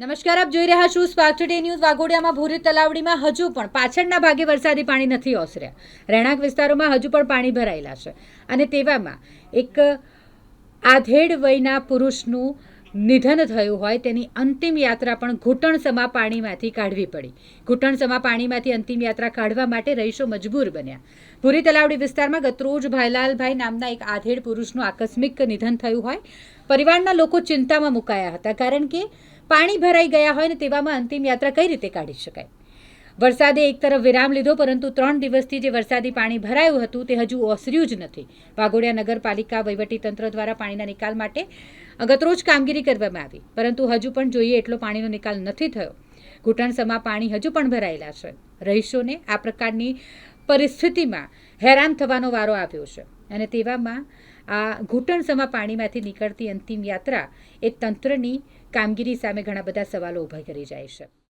નમસ્કાર, આપ જોઈ રહ્યા છો સ્પાર્ક ટુડે ન્યૂઝ. વાઘોડિયામાં ભૂરી તલાવડીમાં હજુ પણ પાછળના ભાગે વરસાદી પાણી નથી ઓસર્યા. રહેણાંક વિસ્તારોમાં હજુ પણ પાણી ભરાયેલા છે. અને તેવામાં એક આધેડ વયના પુરુષનું નિધન થયું હોય તેની અંતિમ યાત્રા પણ ઘૂંટણસમા પાણીમાંથી કાઢવી પડી. ઘૂંટણસમા પાણીમાંથી અંતિમ યાત્રા કાઢવા માટે રહીશો મજબૂર બન્યા. ભૂરી તલાવડી વિસ્તારમાં ગતરોજ ભાઈલાલભાઈ નામના એક આધેડ પુરુષનું આકસ્મિક નિધન થયું હોય. પરિવારના લોકો ચિંતામાં મુકાયા હતા, કારણ કે પાણી ભરાઈ ગયા હોય ને તેવામાં અંતિમ યાત્રા કઈ રીતે કાઢી શકાય? વરસાદે એક તરફ વિરામ લીધો, પરંતુ ત્રણ દિવસથી જે વરસાદી પાણી ભરાયું હતું તે હજુ ઓસર્યું જ નથી. વાઘોડિયા નગરપાલિકા વહીવટીતંત્ર દ્વારા પાણીના નિકાલ માટે અગતરોજ કામગીરી કરવામાં આવી, પરંતુ હજુ પણ જોઈએ એટલો પાણીનો નિકાલ નથી થયો. ઘૂંટણસમા પાણી હજુ પણ ભરાયેલા છે. રહીશોને આ પ્રકારની પરિસ્થિતિમાં હેરાન થવાનો વારો આવ્યો છે. અને તેવામાં આ ઘૂંટણસમા પાણીમાંથી નીકળતી અંતિમ યાત્રા એ તંત્રની કામગીરી સામે ઘણા બધા સવાલો ઊભા કરી જાય છે.